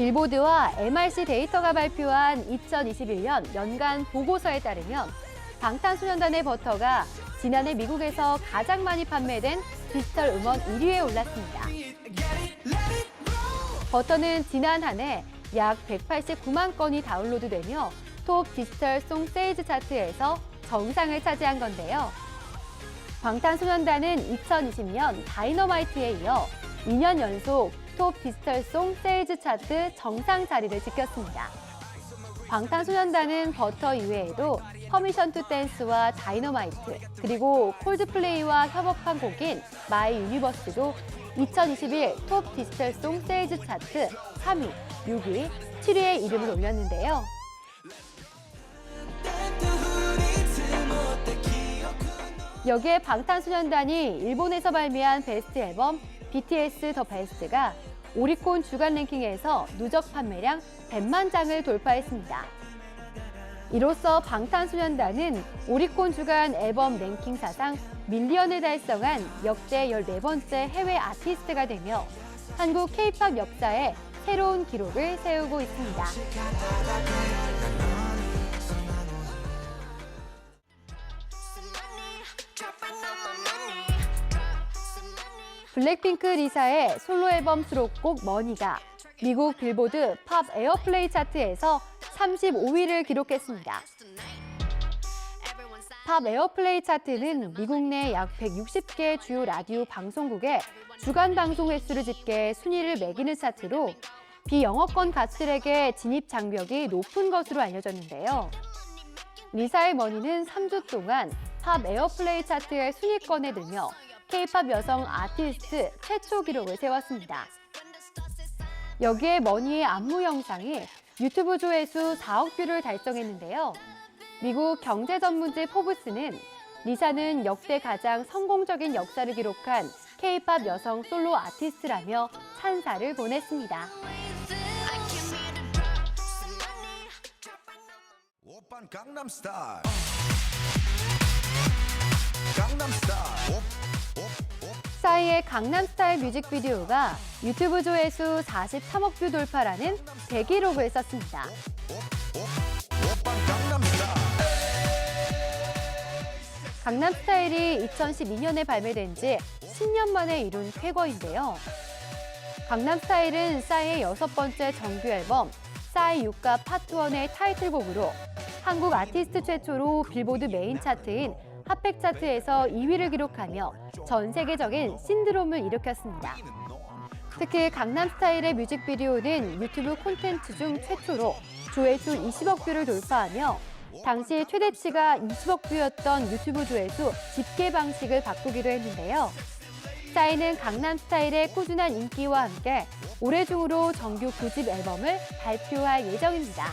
빌보드와 MRC 데이터가 발표한 2021년 연간 보고서에 따르면 방탄소년단의 버터가 지난해 미국에서 가장 많이 판매된 디지털 음원 1위에 올랐습니다. 버터는 지난 한 해 약 189만 건이 다운로드되며 톱 디지털 송 세일즈 차트에서 정상을 차지한 건데요. 방탄소년단은 2020년 다이너마이트에 이어 2년 연속 톱 디지털 송 세일즈 차트 정상 자리를 지켰습니다. 방탄소년단은 버터 이외에도 퍼미션 투 댄스와 다이너마이트 그리고 콜드플레이와 협업한 곡인 마이 유니버스도 2021 톱 디지털 송 세일즈 차트 3위, 6위, 7위에 이름을 올렸는데요. 여기에 방탄소년단이 일본에서 발매한 베스트 앨범 BTS 더 베스트가 오리콘 주간 랭킹에서 누적 판매량 100만 장을 돌파했습니다. 이로써 방탄소년단은 오리콘 주간 앨범 랭킹 사상 밀리언을 달성한 역대 14번째 해외 아티스트가 되며 한국 케이팝 역사에 새로운 기록을 세우고 있습니다. 블랙핑크 리사의 솔로 앨범 수록곡 머니가 미국 빌보드 팝 에어플레이 차트에서 35위를 기록했습니다. 팝 에어플레이 차트는 미국 내 약 160개 주요 라디오 방송국의 주간 방송 횟수를 집계 순위를 매기는 차트로 비영어권 가수들에게 진입 장벽이 높은 것으로 알려졌는데요. 리사의 머니는 3주 동안 팝 에어플레이 차트의 순위권에 들며 K-팝 여성 아티스트 최초 기록을 세웠습니다. 여기에 머니의 안무 영상이 유튜브 조회수 4억 뷰를 달성했는데요. 미국 경제 전문지 포브스는 리사는 역대 가장 성공적인 역사를 기록한 K-팝 여성 솔로 아티스트라며 찬사를 보냈습니다. 오빤 강남 스타일 오. 싸이의 강남스타일 뮤직비디오가 유튜브 조회수 43억 뷰 돌파라는 대기록을 썼습니다. 오빤 강남 스타일 강남스타일이 2012년에 발매된 지 10년 만에 이룬 쾌거인데요. 강남스타일은 싸이의 여섯 번째 정규 앨범 싸이 육가 파트 1의 타이틀곡으로 한국 아티스트 최초로 빌보드 메인 차트인 핫백 차트에서 2위를 기록하며 전 세계적인 신드롬을 일으켰습니다. 특히 강남스타일의 뮤직비디오는 유튜브 콘텐츠 중 최초로 조회수 20억 뷰를 돌파하며 당시 최대치가 20억 뷰였던 유튜브 조회수 집계 방식을 바꾸기도 했는데요. 싸이는 강남스타일의 꾸준한 인기와 함께 올해 중으로 정규 9집 앨범을 발표할 예정입니다.